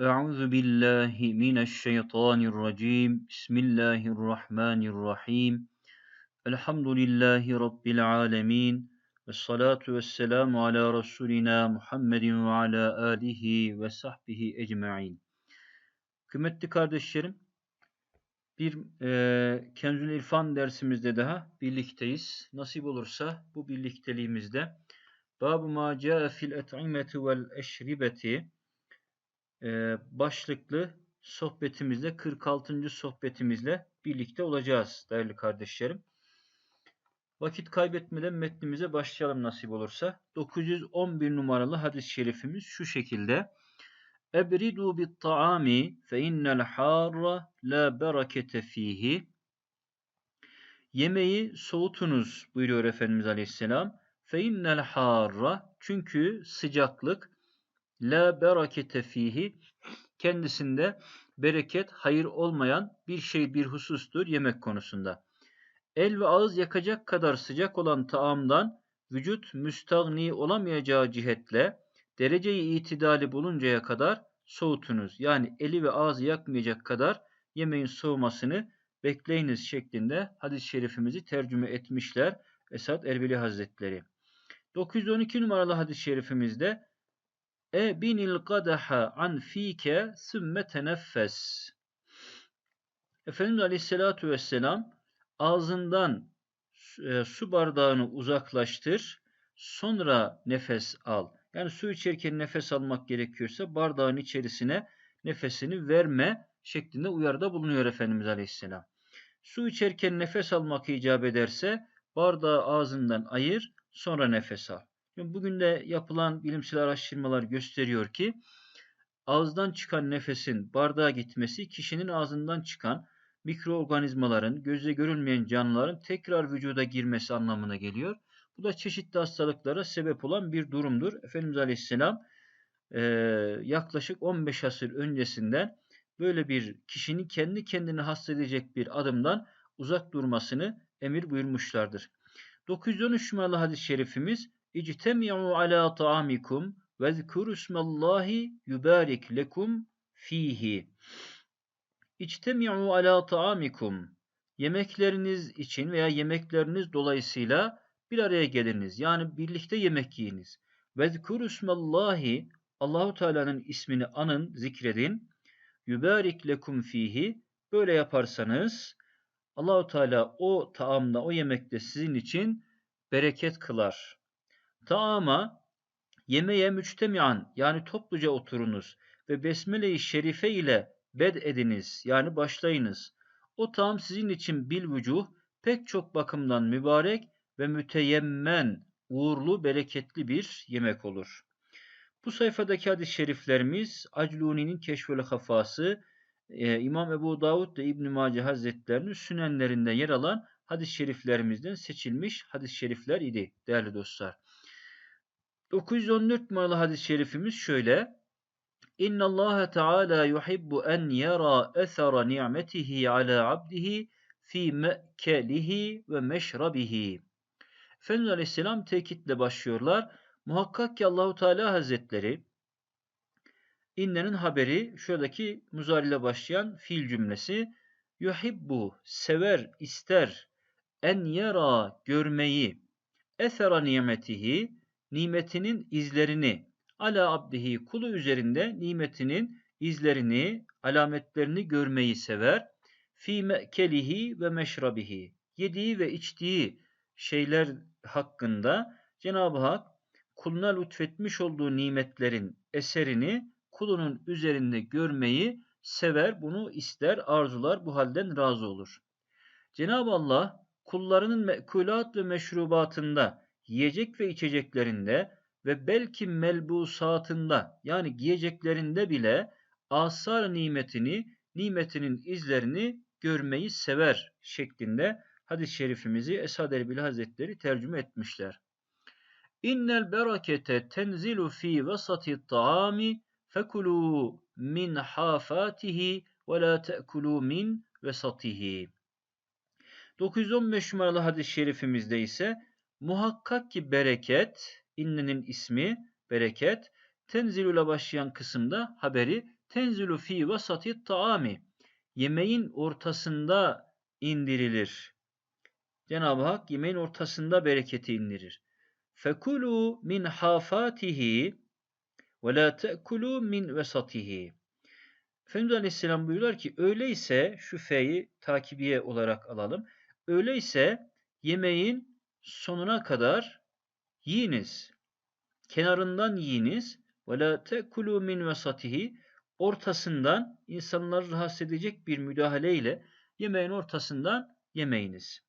أعوذ بالله من الشيطان الرجيم بسم الله الرحمن الرحيم الحمد لله رب العالمين والصلاة والسلام على رسولنا Muhammed ve ala alihi ve sahbihi ecmaîn. Kıymetli kardeşlerim, bir e, Kenzül İrfan dersimizde daha birlikteyiz. Nasip olursa bu birlikteliğimizde Bab-ı ma ca'e fil et'imeti vel eşribeti e, başlıklı sohbetimizle 46. sohbetimizle birlikte olacağız değerli kardeşlerim. Vakit kaybetmeden metnimize başlayalım nasip olursa. 911 numaralı hadis-i şerifimiz şu şekilde. Ebridu bit taami fe innel harra la berekete fihi. Yemeği soğutunuz buyuruyor Efendimiz Aleyhisselam. Fe innel harra çünkü sıcaklık la berekete fihi kendisinde bereket, hayır olmayan bir şey, bir husustur yemek konusunda. El ve ağız yakacak kadar sıcak olan taamdan vücut müstagni olamayacağı cihetle dereceyi itidali buluncaya kadar soğutunuz. Yani eli ve ağzı yakmayacak kadar yemeğin soğumasını bekleyiniz şeklinde hadis-i şerifimizi tercüme etmişler Esad Erbili Hazretleri. 912 numaralı hadis-i şerifimizde e binil kadaha an fike sümme teneffes. Efendimiz Aleyhisselatü Vesselam ağzından e, su bardağını uzaklaştır, sonra nefes al. Yani su içerken nefes almak gerekiyorsa bardağın içerisine nefesini verme şeklinde uyarıda bulunuyor Efendimiz Aleyhisselam. Su içerken nefes almak icap ederse bardağı ağzından ayır, sonra nefes al. Bugün de yapılan bilimsel araştırmalar gösteriyor ki ağızdan çıkan nefesin bardağa gitmesi kişinin ağzından çıkan mikroorganizmaların, gözle görülmeyen canlıların tekrar vücuda girmesi anlamına geliyor. Bu da çeşitli hastalıklara sebep olan bir durumdur. Efendimiz Aleyhisselam yaklaşık 15 asır öncesinden böyle bir kişinin kendi kendini hasta edecek bir adımdan uzak durmasını emir buyurmuşlardır. 913 numaralı hadis-i şerifimiz İctemi'u ala ta'amikum ve zikru ismallahi yubarik lekum fihi. İctemi'u ala ta'amikum. Yemekleriniz için veya yemekleriniz dolayısıyla bir araya geliniz. Yani birlikte yemek yiyiniz. Ve zikru ismallahi Allahu Teala'nın ismini anın, zikredin. Yubarik lekum fihi. Böyle yaparsanız Allahu Teala o taamda, o yemekte sizin için bereket kılar. Taama yemeğe müçtemian yani topluca oturunuz ve besmele-i şerife ile bed ediniz yani başlayınız. O taam sizin için bil vücuh pek çok bakımdan mübarek ve müteyemmen, uğurlu, bereketli bir yemek olur. Bu sayfadaki hadis-i şeriflerimiz Acluni'nin Keşfül Hafası, e, İmam Ebu Davud ve İbn Mace Hazretlerinin sünenlerinde yer alan hadis-i şeriflerimizden seçilmiş hadis-i şerifler idi değerli dostlar. 914 numaralı hadis-i şerifimiz şöyle. İnna Allah Teala yuhibbu en yara esara ni'metihi ala abdihi fi me'kelihi ve meşrabihi. Efendimiz Aleyhisselam tekitle başlıyorlar. Muhakkak ki Allahu Teala Hazretleri innenin haberi şuradaki muzari ile başlayan fiil cümlesi yuhibbu sever ister en yara görmeyi esera nimetihi nimetinin izlerini ala abdihi kulu üzerinde nimetinin izlerini, alametlerini görmeyi sever. Fi me'kelihi ve meşrabihi. Yediği ve içtiği şeyler hakkında Cenab-ı Hak kuluna lütfetmiş olduğu nimetlerin eserini kulunun üzerinde görmeyi sever, bunu ister, arzular, bu halden razı olur. Cenab-ı Allah kullarının mekulat ve meşrubatında yiyecek ve içeceklerinde ve belki melbusatında yani giyeceklerinde bile asar nimetini, nimetinin izlerini görmeyi sever şeklinde hadis-i şerifimizi Esad Erbil Hazretleri tercüme etmişler. İnnel berekete tenzilu fi vasati taami fekulu min hafatihi ve la te'kulu min vesatihi. 915 numaralı hadis-i şerifimizde ise Muhakkak ki bereket, innenin ismi bereket, tenzilüle başlayan kısımda haberi tenzilu fi vasati taami. Yemeğin ortasında indirilir. Cenab-ı Hak yemeğin ortasında bereketi indirir. Fekulu min hafatihi ve la te'kulu min vesatihi. Efendimiz Aleyhisselam buyuruyor ki öyleyse şu feyi takibiye olarak alalım. Öyleyse yemeğin sonuna kadar yiyiniz. Kenarından yiyiniz. Ve la te'kulu min vesatihi. Ortasından insanları rahatsız edecek bir müdahaleyle yemeğin ortasından yemeyiniz.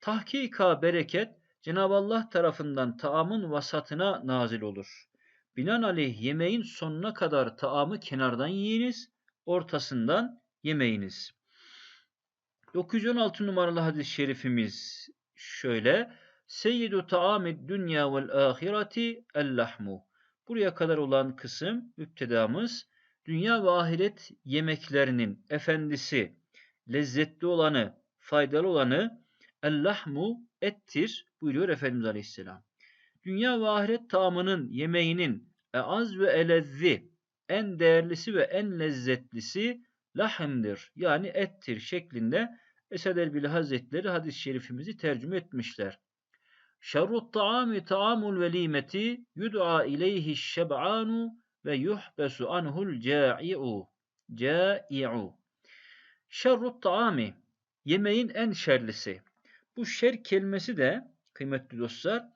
Tahkika bereket Cenab-ı Allah tarafından taamın vasatına nazil olur. Binaenaleyh yemeğin sonuna kadar taamı kenardan yiyiniz, ortasından yemeyiniz. 916 numaralı hadis-i şerifimiz şöyle. Seyyidu taamid dünya vel ahireti el-lahmu. Buraya kadar olan kısım müptedamız dünya ve ahiret yemeklerinin efendisi, lezzetli olanı, faydalı olanı el-lahmu ettir buyuruyor Efendimiz Aleyhisselam. Dünya ve ahiret tamının yemeğinin az ve elezzi en değerlisi ve en lezzetlisi lahimdir. Yani ettir şeklinde Esed Erbil Hazretleri hadis-i şerifimizi tercüme etmişler. Şerrut taami taamul velimeti yud'a ileyhi şeb'anu ve yuhbesu anhul ca'i'u. Ca'i'u. Şerrut taami yemeğin en şerlisi. Bu şer kelimesi de kıymetli dostlar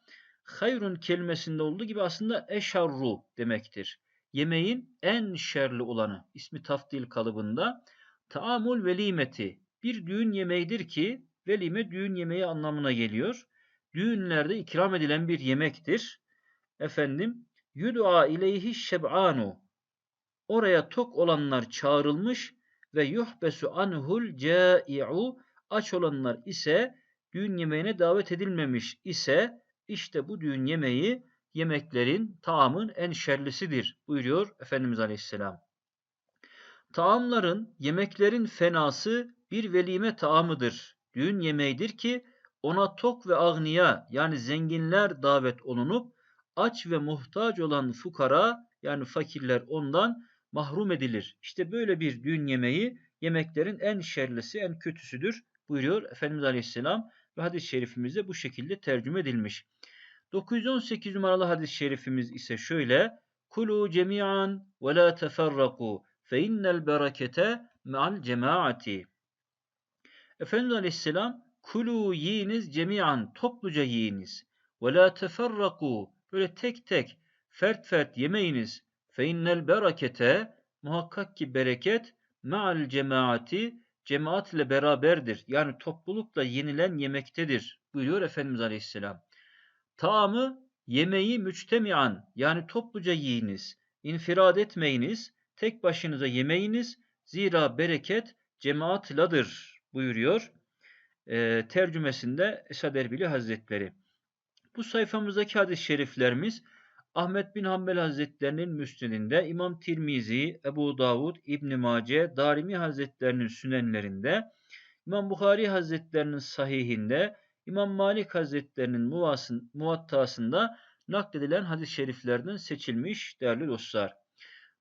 hayrun kelimesinde olduğu gibi aslında eşarru demektir. Yemeğin en şerli olanı ismi taftil kalıbında taamul velimeti bir düğün yemeğidir ki velime düğün yemeği anlamına geliyor. Düğünlerde ikram edilen bir yemektir. Efendim yud'a ileyhi şeb'anu oraya tok olanlar çağrılmış ve yuhbesu anhul cai'u aç olanlar ise düğün yemeğine davet edilmemiş ise işte bu düğün yemeği yemeklerin, taamın en şerlisidir buyuruyor Efendimiz Aleyhisselam. Taamların, yemeklerin fenası bir velime taamıdır. Düğün yemeğidir ki ona tok ve agniya yani zenginler davet olunup aç ve muhtaç olan fukara yani fakirler ondan mahrum edilir. İşte böyle bir düğün yemeği yemeklerin en şerlisi, en kötüsüdür buyuruyor Efendimiz Aleyhisselam ve hadis-i şerifimizde bu şekilde tercüme edilmiş. 918 numaralı hadis-i şerifimiz ise şöyle. Kulu cemi'an ve la teferraku fe innel berekete me'al cemaati. Efendimiz Aleyhisselam kulu yiyiniz cemi'an topluca yiyiniz ve la teferraku böyle tek tek fert fert yemeyiniz fe innel berekete muhakkak ki bereket me'al cemaati cemaat ile beraberdir. Yani toplulukla yenilen yemektedir buyuruyor Efendimiz Aleyhisselam. Taamı yemeği müçtemian yani topluca yiyiniz. İnfirad etmeyiniz. Tek başınıza yemeyiniz. Zira bereket cemaatladır buyuruyor. E, tercümesinde Esad Erbili Hazretleri. Bu sayfamızdaki hadis-i şeriflerimiz Ahmet bin Hanbel Hazretlerinin müsnedinde, İmam Tirmizi, Ebu Davud, İbn Mace, Darimi Hazretlerinin sünenlerinde, İmam Bukhari Hazretlerinin sahihinde, İmam Malik Hazretlerinin muvasın, muvattasında nakledilen hadis-i şeriflerden seçilmiş değerli dostlar.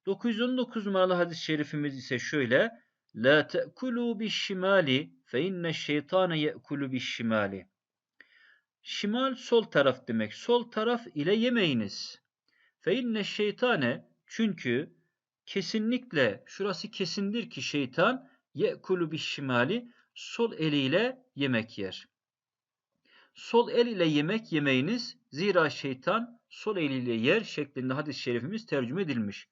919 numaralı hadis-i şerifimiz ise şöyle. La te'kulu bişşimali fe inne şeytane ye'kulu bişşimali. Şimal sol taraf demek. Sol taraf ile yemeyiniz. Fe inne şeytane çünkü kesinlikle şurası kesindir ki şeytan ye'kulu bişşimali sol eliyle yemek yer. Sol el ile yemek yemeyiniz zira şeytan sol eliyle yer şeklinde hadis-i şerifimiz tercüme edilmiş.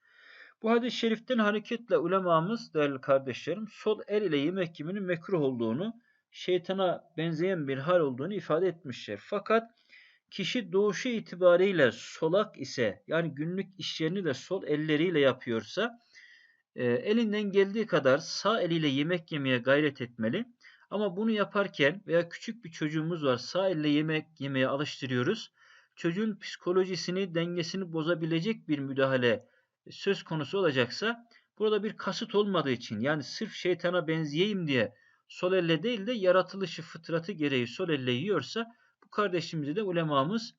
Bu hadis-i şeriften hareketle ulemamız değerli kardeşlerim sol el ile yemek yemenin mekruh olduğunu, şeytana benzeyen bir hal olduğunu ifade etmişler. Fakat kişi doğuşu itibariyle solak ise yani günlük işlerini de sol elleriyle yapıyorsa e, elinden geldiği kadar sağ eliyle yemek yemeye gayret etmeli. Ama bunu yaparken veya küçük bir çocuğumuz var sağ elle yemek yemeye alıştırıyoruz. Çocuğun psikolojisini, dengesini bozabilecek bir müdahale söz konusu olacaksa burada bir kasıt olmadığı için yani sırf şeytana benzeyeyim diye sol elle değil de yaratılışı fıtratı gereği sol elle yiyorsa bu kardeşimize de ulemamız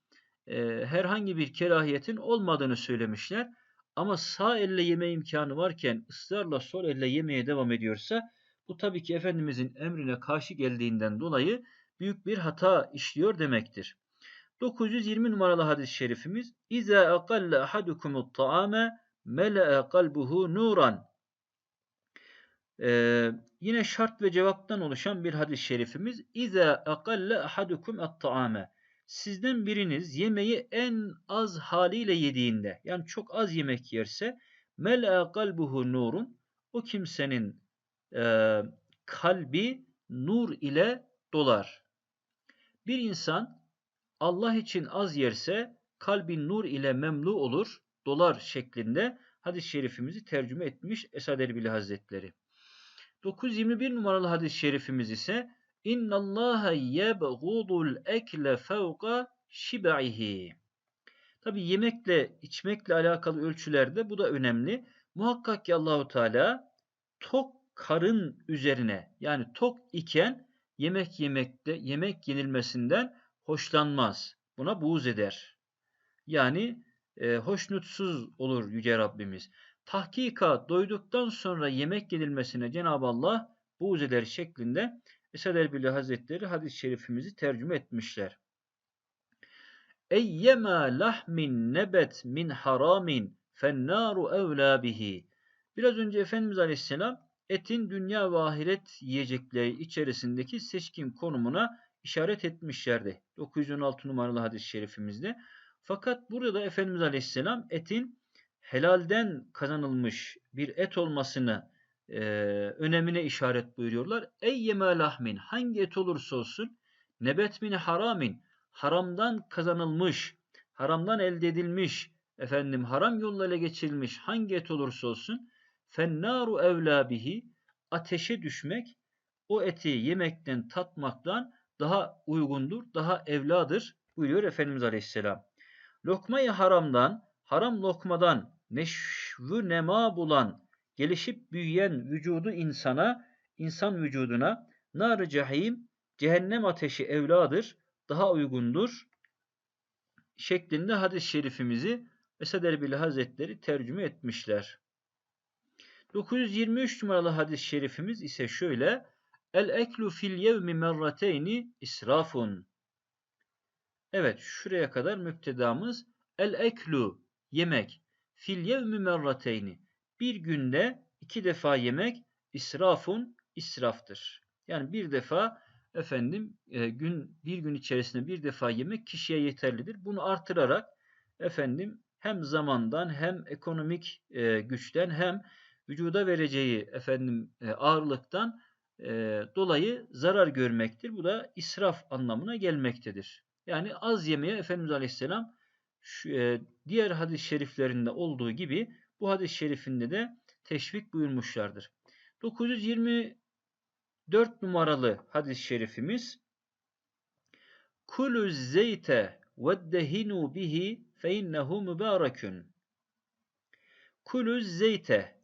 e, herhangi bir kerahiyetin olmadığını söylemişler. ama sağ elle yeme imkanı varken ısrarla sol elle yemeye devam ediyorsa bu tabii ki Efendimizin emrine karşı geldiğinden dolayı büyük bir hata işliyor demektir. 920 numaralı hadis-i şerifimiz İza aqalla ahadukumut ta'ame mele'e kalbuhu nuran ee, yine şart ve cevaptan oluşan bir hadis-i şerifimiz İza aqalla ahadukum at-ta'ame Sizden biriniz yemeği en az haliyle yediğinde yani çok az yemek yerse mele'e kalbuhu nurun o kimsenin e, kalbi nur ile dolar. Bir insan Allah için az yerse kalbi nur ile memlu olur, dolar şeklinde hadis-i şerifimizi tercüme etmiş Esad Erbili Hazretleri. 921 numaralı hadis-i şerifimiz ise İnna Allah yebğudul ekle fevka şib'ihi. Tabi yemekle, içmekle alakalı ölçülerde bu da önemli. Muhakkak ki Allahu Teala tok karın üzerine yani tok iken yemek yemekte yemek yenilmesinden hoşlanmaz. Buna buğz eder. Yani e, hoşnutsuz olur Yüce Rabbimiz. Tahkika doyduktan sonra yemek yenilmesine Cenab-ı Allah buğz eder şeklinde Esad Erbili Hazretleri hadis-i şerifimizi tercüme etmişler. Eyyema lahmin nebet min haramin fennâru evlâ bihi. Biraz önce Efendimiz Aleyhisselam etin dünya ve ahiret yiyecekleri içerisindeki seçkin konumuna işaret etmişlerdi. 916 numaralı hadis-i şerifimizde. Fakat burada Efendimiz Aleyhisselam etin helalden kazanılmış bir et olmasını e, önemine işaret buyuruyorlar. Ey yeme lahmin hangi et olursa olsun nebet min haramin haramdan kazanılmış, haramdan elde edilmiş, efendim haram yolla ele geçirilmiş hangi et olursa olsun fennaru evla bihi ateşe düşmek o eti yemekten tatmaktan daha uygundur, daha evladır buyuruyor Efendimiz Aleyhisselam. Lokmayı haramdan, haram lokmadan neşvü nema bulan, gelişip büyüyen vücudu insana, insan vücuduna nar cehim, cehennem ateşi evladır, daha uygundur şeklinde hadis-i şerifimizi Esad Erbili Hazretleri tercüme etmişler. 923 numaralı hadis-i şerifimiz ise şöyle El eklu fil yevmi merrateyni israfun. Evet şuraya kadar müptedamız el eklu yemek fil yevmi merrateyni bir günde iki defa yemek israfun israftır. Yani bir defa efendim e, gün bir gün içerisinde bir defa yemek kişiye yeterlidir. Bunu artırarak efendim hem zamandan hem ekonomik e, güçten hem vücuda vereceği efendim e, ağırlıktan e, dolayı zarar görmektir. Bu da israf anlamına gelmektedir. Yani az yemeye Efendimiz Aleyhisselam e, diğer hadis-i şeriflerinde olduğu gibi bu hadis-i şerifinde de teşvik buyurmuşlardır. 924 numaralı hadis-i şerifimiz Kulü zeyte ve dehinu bihi fe innehu mübarekün. Kulü zeyte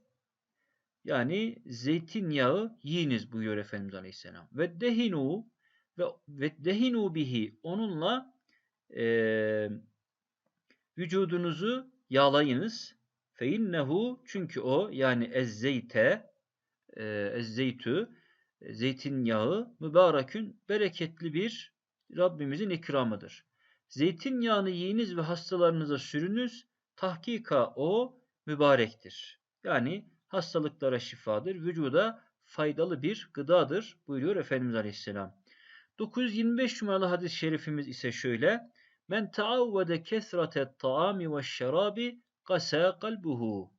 yani zeytinyağı yiyiniz buyuruyor Efendimiz Aleyhisselam. Ve dehinu ve, ve dehinu bihi onunla e, vücudunuzu yağlayınız. Fe innehu çünkü o yani ezzeyte e, ezzeytü zeytinyağı mübarekün bereketli bir Rabbimizin ikramıdır. Zeytinyağını yiyiniz ve hastalarınıza sürünüz. Tahkika o mübarektir. Yani hastalıklara şifadır, vücuda faydalı bir gıdadır buyuruyor Efendimiz Aleyhisselam. 925 numaralı hadis-i şerifimiz ise şöyle. Men taavvede kesrate taami ve şerabi kasa kalbuhu.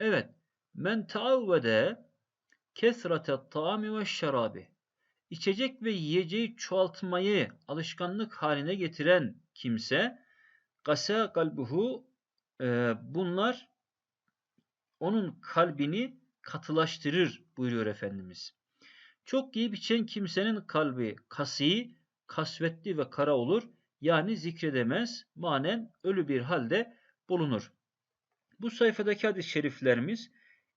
Evet. Men taavvede kesrate taami ve şerabi. İçecek ve yiyeceği çoğaltmayı alışkanlık haline getiren kimse kasa kalbuhu e, bunlar onun kalbini katılaştırır buyuruyor Efendimiz. Çok yiyip içen kimsenin kalbi kasi, kasvetli ve kara olur. Yani zikredemez, manen ölü bir halde bulunur. Bu sayfadaki hadis-i şeriflerimiz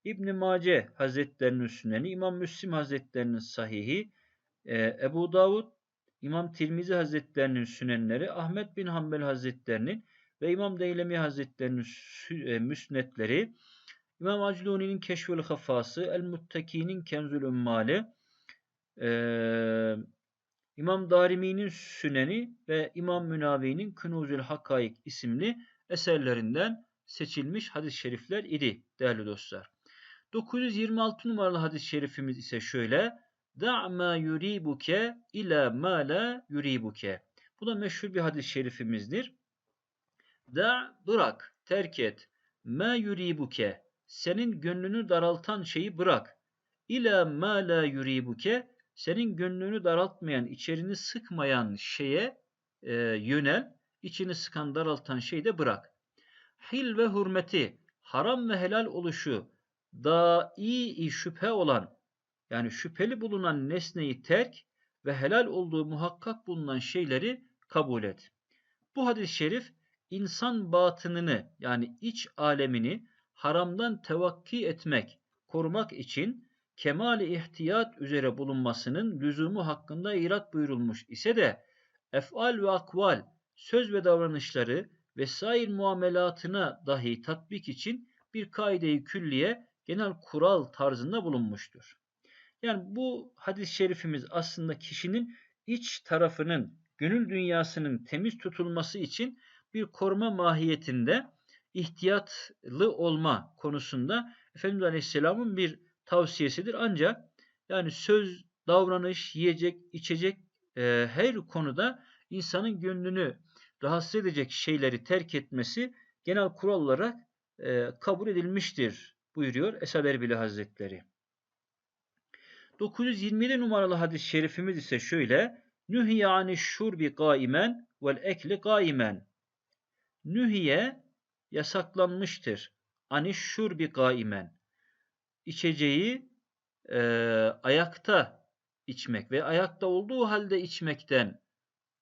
İbn Mace Hazretlerinin Süneni, İmam Müslim Hazretlerinin Sahihi, e, Ebu Davud, İmam Tirmizi Hazretlerinin Sünenleri, Ahmet bin Hanbel Hazretlerinin ve İmam Deylemi Hazretleri'nin e, müsnetleri, İmam Acluni'nin Keşfül Hafası, El-Muttaki'nin Kenzül Ümmali, e, İmam Darimi'nin Süneni ve İmam Münavi'nin Künuzül Hakkaik isimli eserlerinden seçilmiş hadis-i şerifler idi değerli dostlar. 926 numaralı hadis-i şerifimiz ise şöyle. Da ma yuribuke ila ma la yuribuke. Bu da meşhur bir hadis-i şerifimizdir. Da bırak, terk et. Ma yuribuke. Senin gönlünü daraltan şeyi bırak. İla ma la yuribuke. Senin gönlünü daraltmayan, içerini sıkmayan şeye e, yönel. İçini sıkan, daraltan şeyi de bırak. Hil ve hürmeti, haram ve helal oluşu, da'i şüphe olan, yani şüpheli bulunan nesneyi terk ve helal olduğu muhakkak bulunan şeyleri kabul et. Bu hadis-i şerif insan batınını yani iç alemini haramdan tevakki etmek, korumak için kemali ihtiyat üzere bulunmasının lüzumu hakkında irat buyurulmuş ise de efal ve akval, söz ve davranışları vesair muamelatına dahi tatbik için bir kaide-i külliye genel kural tarzında bulunmuştur. Yani bu hadis-i şerifimiz aslında kişinin iç tarafının, gönül dünyasının temiz tutulması için bir koruma mahiyetinde ihtiyatlı olma konusunda Efendimiz Aleyhisselam'ın bir tavsiyesidir. Ancak yani söz, davranış, yiyecek, içecek e, her konuda insanın gönlünü rahatsız edecek şeyleri terk etmesi genel kural olarak e, kabul edilmiştir buyuruyor Esad Erbili Hazretleri. 927 numaralı hadis-i şerifimiz ise şöyle. Nühiye ani şurbi gaimen vel ekli gaimen. Nühiye yasaklanmıştır. Ani şurbi gaimen. İçeceği e, ayakta içmek ve ayakta olduğu halde içmekten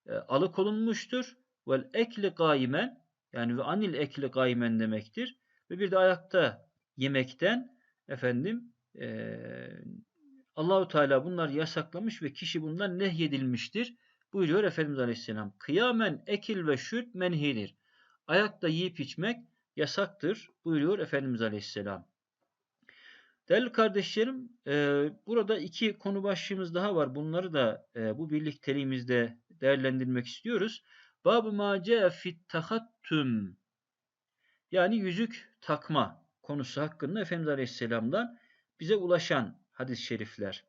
e, alıkonulmuştur. Vel ekli gaimen yani ve anil ekli gaimen demektir. Ve bir de ayakta yemekten efendim e, Allahu Teala bunlar yasaklamış ve kişi bundan nehyedilmiştir. Buyuruyor Efendimiz Aleyhisselam. Kıyamen ekil ve şürt menhidir. Ayakta yiyip içmek yasaktır buyuruyor Efendimiz Aleyhisselam. Değerli kardeşlerim, e, burada iki konu başlığımız daha var. Bunları da e, bu birlikteliğimizde değerlendirmek istiyoruz. Bab-ı ma fit tahattüm yani yüzük takma konusu hakkında Efendimiz Aleyhisselam'dan bize ulaşan hadis-i şerifler.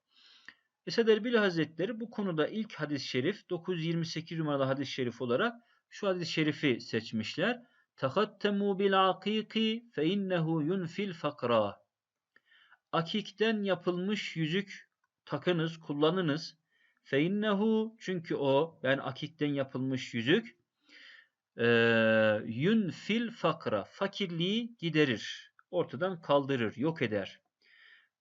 Esad Erbil Hazretleri bu konuda ilk hadis-i şerif 928 numaralı hadis-i şerif olarak şu hadis-i şerifi seçmişler. Tahattemu bil akiki fe innehu yunfil fakra. Akikten yapılmış yüzük takınız, kullanınız. Fe innehu çünkü o yani akikten yapılmış yüzük yunfil fakra fakirliği giderir. Ortadan kaldırır, yok eder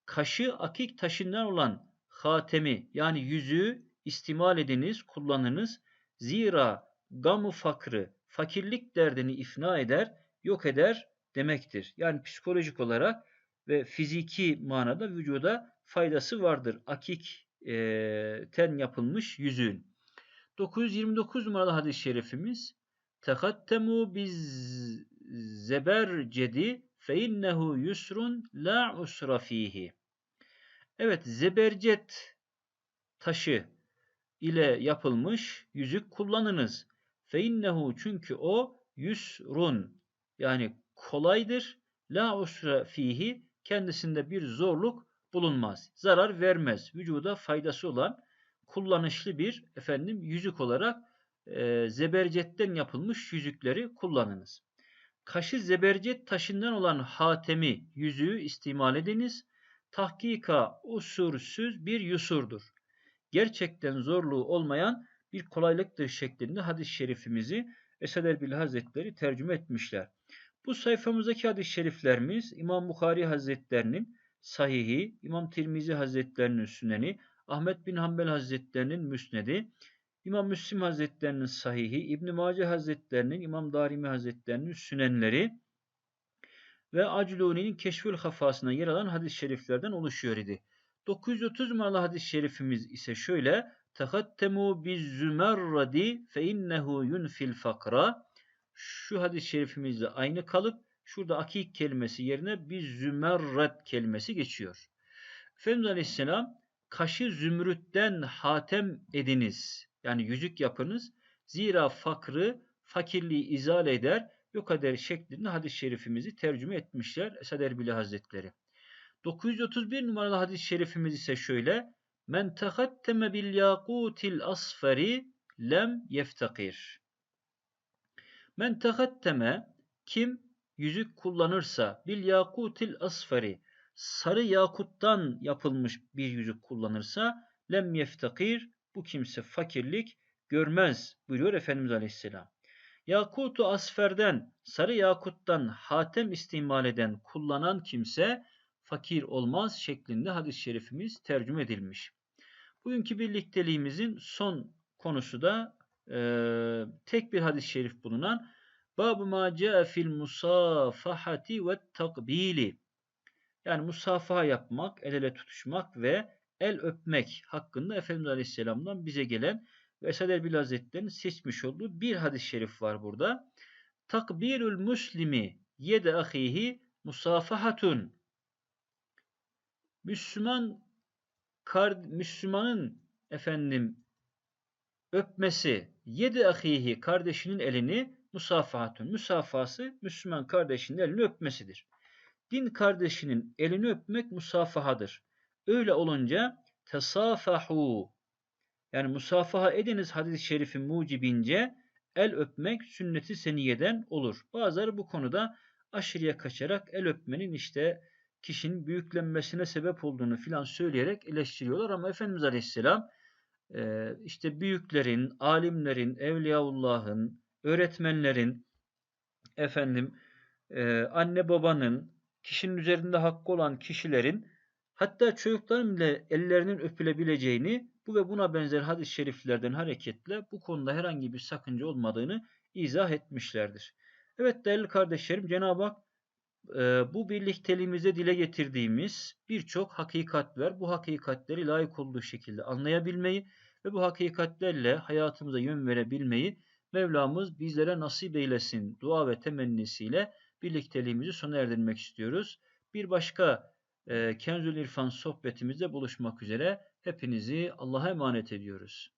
kaşı akik taşından olan hatemi yani yüzüğü istimal ediniz, kullanınız. Zira gamu fakrı, fakirlik derdini ifna eder, yok eder demektir. Yani psikolojik olarak ve fiziki manada vücuda faydası vardır. Akik e, ten yapılmış yüzüğün. 929 numaralı hadis-i şerifimiz Tehattemu biz zebercedi fe innehu yusrun la usra fihi. Evet, zebercet taşı ile yapılmış yüzük kullanınız. Fe innehu çünkü o yusrun yani kolaydır. La usra fihi kendisinde bir zorluk bulunmaz. Zarar vermez. Vücuda faydası olan kullanışlı bir efendim yüzük olarak e, zebercetten yapılmış yüzükleri kullanınız. Kaşı zebercet taşından olan hatemi yüzüğü istimal ediniz. Tahkika usursüz bir yusurdur. Gerçekten zorluğu olmayan bir kolaylıktır şeklinde hadis-i şerifimizi Esad Erbil Hazretleri tercüme etmişler. Bu sayfamızdaki hadis-i şeriflerimiz İmam Bukhari Hazretlerinin Sahihi, İmam Tirmizi Hazretlerinin Süneni, Ahmet bin Hanbel Hazretlerinin Müsnedi, İmam Müslim Hazretlerinin Sahihi, İbn Mace Hazretlerinin, İmam Darimi Hazretlerinin Sünenleri ve Acluni'nin Keşfül Hafasına yer alan hadis-i şeriflerden oluşuyor idi. 930 numaralı hadis-i şerifimiz ise şöyle: "Tahattemu biz zümerradi fe innehu yunfil fakra." Şu hadis-i şerifimizde aynı kalıp şurada akik kelimesi yerine bir zümerret kelimesi geçiyor. Efendimiz Aleyhisselam kaşı zümrütten hatem ediniz. Yani yüzük yapınız. Zira fakrı, fakirliği izale eder, yok eder şeklinde hadis-i şerifimizi tercüme etmişler Esad Erbili Hazretleri. 931 numaralı hadis-i şerifimiz ise şöyle. Men tehatteme bil yakutil asferi lem yeftakir. Men tehatteme kim yüzük kullanırsa bil yakutil asferi sarı yakuttan yapılmış bir yüzük kullanırsa lem yeftakir bu kimse fakirlik görmez buyuruyor Efendimiz Aleyhisselam. Yakutu asferden, sarı yakuttan hatem istimal eden, kullanan kimse fakir olmaz şeklinde hadis-i şerifimiz tercüme edilmiş. Bugünkü birlikteliğimizin son konusu da e, tek bir hadis-i şerif bulunan Bab-ı ma fil musafahati ve takbili yani musafaha yapmak, el ele tutuşmak ve el öpmek hakkında Efendimiz Aleyhisselam'dan bize gelen ve Esad Erbil Hazretleri'nin seçmiş olduğu bir hadis-i şerif var burada. Takbirül muslimi yede ahihi musafahatun. Müslüman kar, Müslümanın efendim öpmesi yedi ahihi kardeşinin elini musafahatun. Musafası Müslüman kardeşinin elini öpmesidir. Din kardeşinin elini öpmek musafahadır. Öyle olunca tesafahu yani musafaha ediniz hadis-i şerifin mucibince el öpmek sünneti seniyeden olur. Bazıları bu konuda aşırıya kaçarak el öpmenin işte kişinin büyüklenmesine sebep olduğunu filan söyleyerek eleştiriyorlar ama Efendimiz Aleyhisselam işte büyüklerin, alimlerin, evliyaullahın, öğretmenlerin, efendim anne babanın, kişinin üzerinde hakkı olan kişilerin hatta çocukların bile ellerinin öpülebileceğini bu ve buna benzer hadis-i şeriflerden hareketle bu konuda herhangi bir sakınca olmadığını izah etmişlerdir. Evet değerli kardeşlerim Cenab-ı Hak bu birlikteliğimizde dile getirdiğimiz birçok hakikat var. Bu hakikatleri layık olduğu şekilde anlayabilmeyi ve bu hakikatlerle hayatımıza yön verebilmeyi Mevlamız bizlere nasip eylesin dua ve temennisiyle birlikteliğimizi sona erdirmek istiyoruz. Bir başka e, Kenzül İrfan sohbetimizde buluşmak üzere hepinizi Allah'a emanet ediyoruz.